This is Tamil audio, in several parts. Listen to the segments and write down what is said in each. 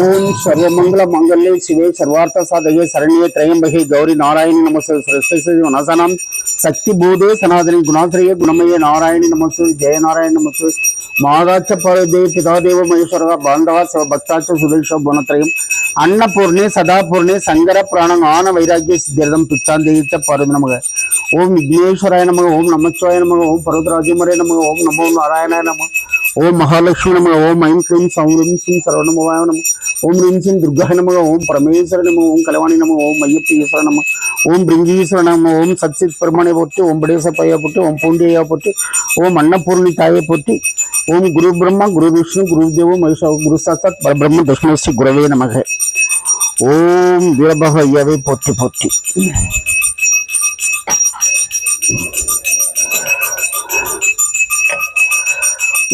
ஓம் சர்வமங்கல மங்கல்யே சிவே சர்வார்த்த சாதகே சரண்யே திரையம்பகே கௌரி நாராயணி நமசு சரஸ்வதி வனசனம் சக்தி பூதே சனாதனி குணாசிரியே குணமயே நாராயணி நமசு ஜெயநாராயண நமசு மாதாச்ச பரதே பிதாதேவ மகேஸ்வரா பாந்தவா சிவ பக்தாச்ச சுதேஷ குணத்திரயம் அன்னபூர்ணே சதாபூர்ணே சங்கர பிராணம் ஆன வைராக்கிய சித்திரதம் பிச்சாந்தேகித்த பரது நமக ஓம் விக்னேஸ்வராய நமக ஓம் நமச்சிவாய நமக ஓம் பர்வதராஜமரே நமக ஓம் நமோ நாராயணாய நமக ஓம் மகாலட்சுமி நமக ஓம் ஐம் க்ரீம் சௌரம் சிங் சரவணமவாய நமக ஓம் ரீம் சிங் துர்காய நமக ஓம் பரமேஸ்வர நமக ஓம் கலவாணி நமக ஓம் ஐயப்ப ஈஸ்வர நமக ஓம் பிரிங்கீஸ்வர நமக ஓம் சச்சித் பெருமானை போட்டு ஓம் படேச பையா போட்டு ஓம் பூண்டியா போட்டு ஓம் அன்னபூர்ணி தாயை போட்டு ஓம் குரு பிரம்மா குரு விஷ்ணு குரு தேவோ மகேஷா குரு சாட்சாத் பரபிரம்ம தஷ்மஸ்ரீ குரவே நமக. ஓம் வீரபக ஐயாவை போற்றி போற்றி.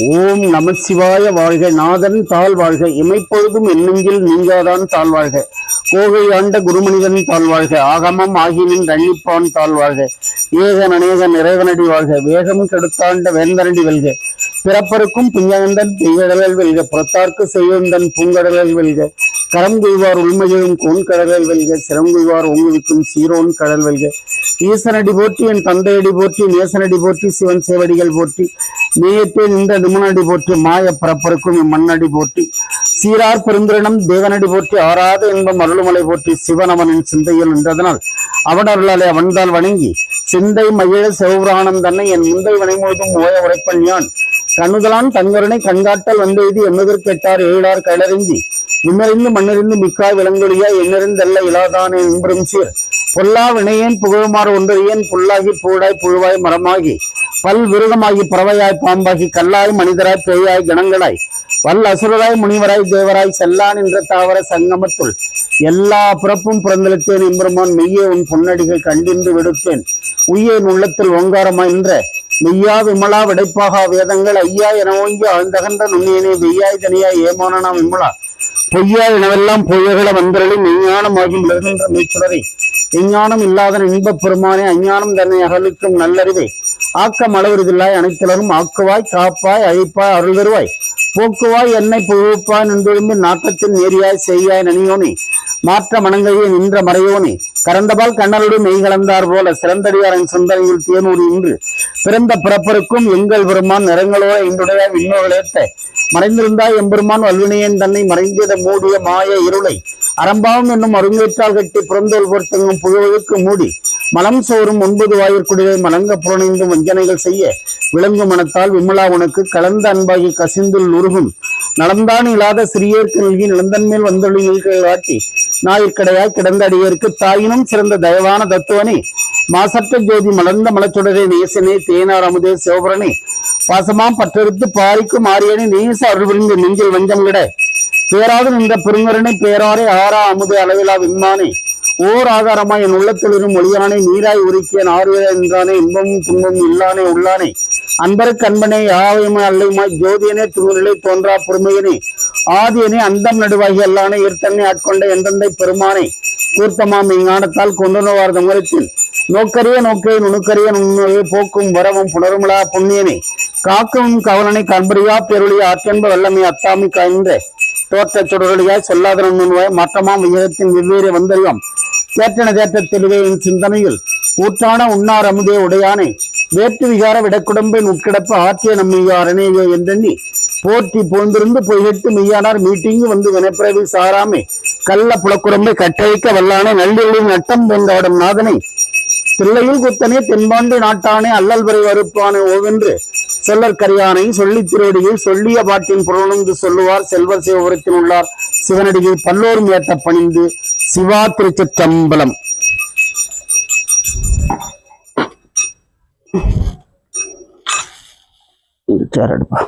ஓம் நம சிவாய வாழ்க நாதன் தாழ்வாழ்க இமைப்பொழுதும் என்னெங்கில் நீங்காதான் தாழ்வாழ்க கோகை ஆண்ட குருமனிதன் தாழ்வாழ்க ஆகமம் ஆகியனின் ரன்னிப்பான் தாழ்வாழ்க ஏகன் அநேகன் இறைவனடி வாழ்க வேகம் கெடுத்தாண்ட வேந்தனடி வெல்க. பிறப்பருக்கும் புஞ்சகந்தன் பெய்கடல் வெல்க புறத்தார்க்கு செய்வந்தன் பூங்கடலல் வெல்க. கரம் கொள்வார் உள்மையும் கோன் கடலல் வெல்க சிரம் கொள்வார் ஓங்குவிக்கும் சீரோன் கடல் வெல்க. ஈசனடி போற்றி என் தந்தையடி போற்றி நேசனடி போற்றி சிவன் சேவடிகள் போற்றி. நேயத்தே நின்ற நிமனடி போற்றி மாய பரப்பருக்கும் இம்மண்ணடி போற்றி சீரார் பெருந்திரனம் தேவனடி போற்றி ஆறாத இன்பம் அருள்மலை போற்றி சிவனவனின் சிந்தையில் நின்றதனால் அவன் அருளாலே அவன்தால் வணங்கி சிந்தை மகிழ சிவபுராணம் தன்னை என் முந்தை வனைமுழுதும் ஓய உரைப்பன் யான். கண்ணுதலான் தங்கருணை கண்காட்டல் வந்தெய்தி எண்ணுதற் கேட்டார் ஏழார் களறிஞ்சி விமறிந்து மண்ணிருந்து மிக்காய் விலங்கொழியா எண்ணிருந்தல்ல இலாதானே இன்பரும் சீர். பொல்லா வினையேன் புகழுமாறு ஒன்றியேன் புல்லாகி பூடாய் புழுவாய் மரமாகி பல் விருகமாகி பறவையாய் பாம்பாகி கல்லாய் மனிதராய் பேயாய் கணங்களாய் பல் அசுரராய் முனிவராய் தேவராய் செல்லான் என்ற தாவர சங்கமத்துள் எல்லா பிறப்பும் பிறந்தளித்தேன் எம்பெருமான். மெய்யே உன் பொன்னடிகள் கண்டின்று விடுத்தேன். உய்யேன் உள்ளத்தில் ஓங்காரமாய் நின்ற மெய்யா விமலா விடைப்பாகா வேதங்கள் ஐயா என ஓங்கி ஆழ்ந்தகன்ற நுண்ணியனே வெய்யாய் தனியாய் ஏமானா விமலா. பொய்யா எனவெல்லாம் பொய்யகள வந்தரளி மெய்ஞானமாகி மிளகின்ற மெய்ச்சுடரை. விஞ்ஞானம் இல்லாத இன்பப் பெருமானே அஞ்ஞானம் தன்னை அகலிக்கும் நல்லறிவை. ஆக்கம் அளவிருதில்லாய் அனைத்திலரும் ஆக்குவாய் காப்பாய் அழிப்பாய் அருள் தருவாய். போக்குவாய் என்னை புகுப்பாய் நின்றிருந்து நாட்டத்தின் நேரியாய் செய்யாய் நனியோனே. மாற்ற மனங்களையே நின்ற மறையோனே. கரந்தபால் கண்ணலோடு மெய் கலந்தார் போல சிறந்தடியாரின் சிந்தனையில் தேனூர் இன்று. பிறந்த பிறப்பருக்கும் எங்கள் பெருமான் நிறங்களோட இன்றுடைய விண்ணோகளேத்த மறைந்திருந்தாய் எம்பெருமான் வல்வினையன் தன்னை மறைந்தத மூடிய மாய இருளை. அறம்பாவும் என்னும் அருங்கேற்றால் கட்டி புறந்தோல் பொருத்தங்கும் புகழுக்கு மூடி. மலம் சோறும் ஒன்பது வாயிற்குடியை மலங்க புறணைந்து வஞ்சனைகள் செய்ய விலங்கு மனத்தால் விமலா உனக்கு கலந்த அன்பாகி கசிந்துள் உருகும். நலந்தான் இல்லாத சிறியேற்கு நல்கி நிலந்தன்மேல் வந்தொழி ஆட்டி காட்டி ஞாயிற்கடையாய் கிடந்த அடியேற்கு தாயினும் சிறந்த தயவான தத்துவனே. மாசற்ற ஜோதி மலர்ந்த மலச்சுடரே நேசனே தேனார் அமுதே சிவபுரனே. பாசமாம் பற்றெடுத்து பாரிக்கும் ஆரியனே நேச அருள் நெஞ்சில் வஞ்சம் விட. பேராது நின்ற பெருங்கரனை பேராரே ஆறா அமுதே அளவிலா விம்மானே. ஓர் ஆதாரமாய் என் உள்ளத்திலிரும் மொழியானே நீராய் உருக்கிய ஆறுவதே என்றானே இன்பமும் துன்பமும் இல்லானே உள்ளானே. அன்பருக்கு அன்பனே யாவையுமே அல்லையுமாய் ஜோதியனே திருநிலை தோன்றா பொறுமையனே. ஆதியனே அந்தம் நடுவாகி அல்லானே ஈர்த்தன்னை ஆட்கொண்ட எந்தந்தை பெருமானே. கூர்த்தமாம் இங்கானத்தால் கொண்டுணவார் தமரத்தில் நோக்கரிய நோக்கே நுணுக்கரிய நுண்ணுயை போக்கும் வரவும் புணருமலா புண்ணியனே. காக்கவும் கவலனை கண்பரியா பெருளியா ஆற்றென்ப வல்லமை அத்தாமி காய்ந்த தோற்றச் சுடரொலியாய் சொல்லாத நுண்ணுவாய் மாற்றமாம் விகிதத்தின் வெவ்வேறு வந்தறியாம் தேற்றன தேற்ற தெளிவே என் சிந்தனையில் ஊற்றான உண்ணார் அமுதே உடையானே. வேற்று விகார விடக்குடம்பை உட்கிடப்ப ஆற்றிய நம்மையாரனே என்றெண்ணி. போற்றி போந்திருந்து பொய்கட்டு மெய்யானார் மீட்டிங்கு வந்து வினைப்பிறவி சாராமே. கள்ள புலக்குடம்பை கட்டழிக்க வல்லானே நல்லிகளின் நட்டம் வெங்காடும் நாதனை. தில்லையில் குத்தனே தென்பாண்டு நாட்டானே அல்லல் வரை வறுப்பானே ஓவென்று செல்லற் கரியானை சொல்லி திருவடியில் சொல்லிய பாட்டின் புலனுந்து சொல்லுவார் செல்வர் சிவபுரத்தில் உள்ளார் சிவனடியை பல்லோரும் ஏற்ற பணிந்து சிவா திருச்சம்பலம் சேர் எடுப்பா.